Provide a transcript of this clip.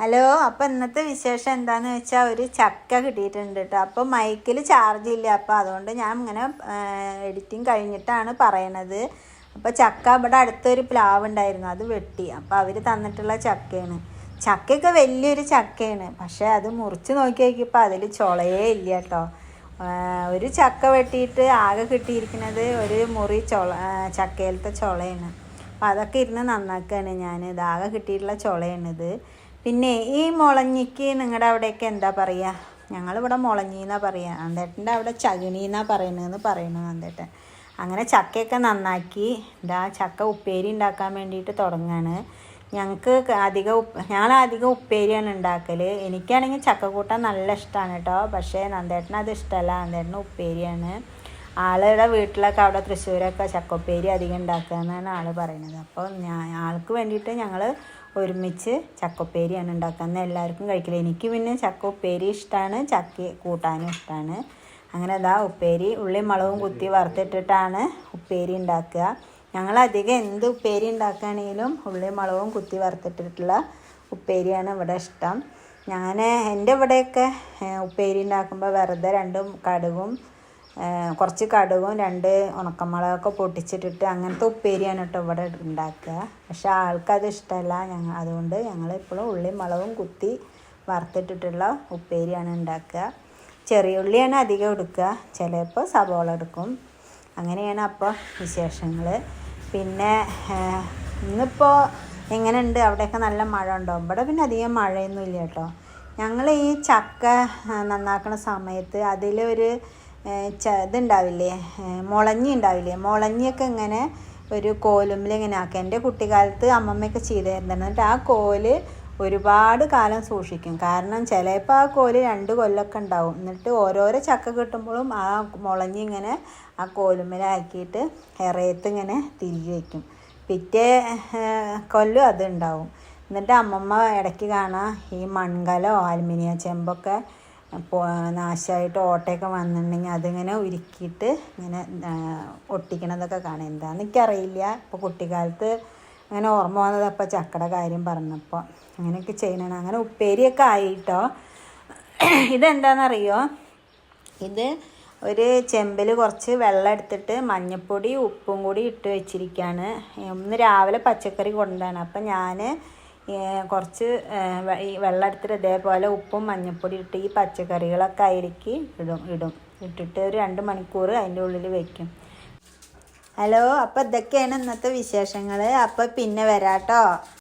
Hello അപ്പം ഇന്നത്തെ വിശേഷം എന്താന്ന് വെച്ചാൽ ഒരു ചക്ക കിട്ടിയിട്ടുണ്ട് കേട്ടോ അപ്പോൾ മൈക്കിൽ ചാർജ് ഇല്ല. അപ്പം അതുകൊണ്ട് ഞാൻ ഇങ്ങനെ എഡിറ്റിംഗ് കഴിഞ്ഞിട്ടാണ് പറയണത്. അപ്പോൾ ചക്ക ഇവിടെ അടുത്തൊരു പ്ലാവ് ഉണ്ടായിരുന്നു. അത് വെട്ടി. അപ്പോൾ അവർ തന്നിട്ടുള്ള ചക്കയാണ്. ചക്കയൊക്കെ വലിയൊരു ചക്കയാണ്. പക്ഷേ അത് മുറിച്ച് നോക്കി നോക്കിയപ്പോൾ അതിൽ ചുളയേ ഇല്ല കേട്ടോ ഒരു ചക്ക വെട്ടിയിട്ട് ആകെ കിട്ടിയിരിക്കുന്നത് ഒരു മുറി ചുള ചക്കയിലത്തെ ചുളയാണ്. അപ്പോൾ അതൊക്കെ ഇരുന്ന് നന്നാക്കുകയാണ് ഞാൻ ഇതാകെ കിട്ടിയിട്ടുള്ള ചുളയാണിത്. പിന്നെ ഈ മുളഞ്ഞിക്ക് നിങ്ങളുടെ അവിടെയൊക്കെ എന്താ പറയുക ഞങ്ങളിവിടെ മുളഞ്ഞി പറയുക അന്തേട്ടന്റെ അവിടെ ചകിണി എന്നാ പറയുന്നതെന്ന് പറയണു അന്തേട്ടൻ. അങ്ങനെ ചക്കയൊക്കെ നന്നാക്കി ഇതാ ചക്ക ഉപ്പേരി ഉണ്ടാക്കാൻ വേണ്ടിയിട്ട് തുടങ്ങാണ്. ഞങ്ങൾക്ക് അധികം ഉപ്പ് ഞാൻ അധികം ഉപ്പേരിയാണ് ഉണ്ടാക്കൽ എനിക്കാണെങ്കിൽ ചക്ക കൂട്ടാൻ നല്ല ഇഷ്ടമാണ് കേട്ടോ പക്ഷേ നന്ദേട്ടന് അത് ഇഷ്ടമല്ല നന്ദേട്ടന് ഉപ്പേരിയാണ്. ആളുടെ വീട്ടിലൊക്കെ അവിടെ തൃശ്ശൂരൊക്കെ ചക്കപ്പേരി അധികം ഉണ്ടാക്കുക എന്നാണ് ആൾ പറയുന്നത് അപ്പോൾ ഞാൻ ആൾക്ക് വേണ്ടിയിട്ട് ഞങ്ങൾ ഒരുമിച്ച് ചക്കപ്പേരിയാണ് ഉണ്ടാക്കുന്നത് എല്ലാവർക്കും കഴിക്കില്ല എനിക്ക് പിന്നെ ചക്ക ഉപ്പേരി ഇഷ്ടമാണ് ചക്ക കൂട്ടാനും ഇഷ്ടമാണ് അങ്ങനെ അതാ ഉപ്പേരി ഉള്ളി മുളകും കുത്തി വറുത്തിട്ടിട്ടാണ് ഉപ്പേരി ഉണ്ടാക്കുക. ഞങ്ങൾ അധികം എന്ത് ഉപ്പേരി ഉണ്ടാക്കുകയാണെങ്കിലും ഉള്ളി മുളകും കുത്തി വറുത്തിട്ടിട്ടുള്ള ഉപ്പേരിയാണ് ഇവിടെ ഇഷ്ടം. ഞാൻ എന്റെ ഇവിടെയൊക്കെ ഉപ്പേരി ഉണ്ടാക്കുമ്പോൾ വെറുതെ രണ്ടും കടുകും കുറച്ച് കടുകും രണ്ട് ഉണക്കമുളകൊക്കെ പൊട്ടിച്ചിട്ടിട്ട് അങ്ങനത്തെ ഉപ്പേരിയാണ് കേട്ടോ ഇവിടെ ഉണ്ടാക്കുക. പക്ഷെ ആൾക്കത് ഇഷ്ടമല്ല. ഞങ്ങൾ അതുകൊണ്ട് ഞങ്ങൾ ഇപ്പോഴും ഉള്ളി മുളകും കുത്തി വറുത്തിട്ടിട്ടുള്ള ഉപ്പേരിയാണ് ഉണ്ടാക്കുക. ചെറിയ ഉള്ളിയാണ് അധികം എടുക്കുക. ചിലപ്പോൾ സവോള എടുക്കും. അങ്ങനെയാണ് അപ്പോൾ വിശേഷങ്ങൾ. പിന്നെ ഇന്നിപ്പോൾ എങ്ങനെയുണ്ട്? അവിടെയൊക്കെ നല്ല മഴ ഉണ്ടോ? ഇവിടെ പിന്നെ അധികം മഴയൊന്നും ഇല്ല കേട്ടോ. ഞങ്ങൾ ഈ ചക്ക നന്നാക്കുന്ന സമയത്ത് അതിലൊരു ഇതുണ്ടാവില്ലേ? മുളഞ്ഞി ഉണ്ടാവില്ലേ? മുളഞ്ഞിയൊക്കെ ഇങ്ങനെ ഒരു കോലുമ്പിൽ ഇങ്ങനെ ആക്കുക എന്റെ കുട്ടിക്കാലത്ത് അമ്മമ്മയൊക്കെ ചെയ്തായിരുന്നു എന്നിട്ട് ആ കോൽ ഒരുപാട് കാലം സൂക്ഷിക്കും. കാരണം ചിലപ്പോൾ ആ കോൽ രണ്ട് കൊല്ലമൊക്കെ ഉണ്ടാവും. എന്നിട്ട് ഓരോരോ ചക്ക കിട്ടുമ്പോഴും ആ മുളഞ്ഞി ഇങ്ങനെ ആ കോലുമ്മലാക്കിയിട്ട് ഇറയത്ത് ഇങ്ങനെ തിരികെ വയ്ക്കും പിറ്റേ കൊല്ലം അതുണ്ടാവും എന്നിട്ട് അമ്മമ്മ ഇടയ്ക്ക് കാണാം ഈ മൺകലോ അലുമിനിയം ചെമ്പൊക്കെ നാശമായിട്ട് ഓട്ടയൊക്കെ വന്നിട്ടുണ്ടെങ്കിൽ അതിങ്ങനെ ഉരുക്കിയിട്ട് ഇങ്ങനെ ഒട്ടിക്കണതൊക്കെ കാണാം. എന്താണെന്ന് എനിക്കറിയില്ല. ഇപ്പോൾ കുട്ടിക്കാലത്ത് അങ്ങനെ ഓർമ്മ വന്നത് അപ്പോൾ ചക്കയുടെ കാര്യം പറഞ്ഞപ്പോൾ അങ്ങനെയൊക്കെ ചെയ്യണം അങ്ങനെ ഉപ്പേരിയൊക്കെ ആയിട്ടോ ഇതെന്താണെന്നറിയോ ഇത് ഒരു ചെമ്പിൽ കുറച്ച് വെള്ളം എടുത്തിട്ട് മഞ്ഞൾപ്പൊടി ഉപ്പും കൂടി ഇട്ട് വെച്ചിരിക്കുകയാണ്. ഇന്ന് രാവിലെ പച്ചക്കറി കൊണ്ടാണ് അപ്പം ഞാൻ കുറച്ച് ഈ വെള്ളം എടുത്തിട്ട് ഇതേപോലെ ഉപ്പും മഞ്ഞൾപ്പൊടി ഇട്ട് ഈ പച്ചക്കറികളൊക്കെ അതിലേക്ക് ഇടും ഇടും. ഇട്ടിട്ട് ഒരു രണ്ട് മണിക്കൂർ അതിന്റെ ഉള്ളിൽ വെക്കും. ഹലോ അപ്പോൾ ഇതൊക്കെയാണ് ഇന്നത്തെ വിശേഷങ്ങൾ അപ്പോൾ പിന്നെ വരാട്ടോ.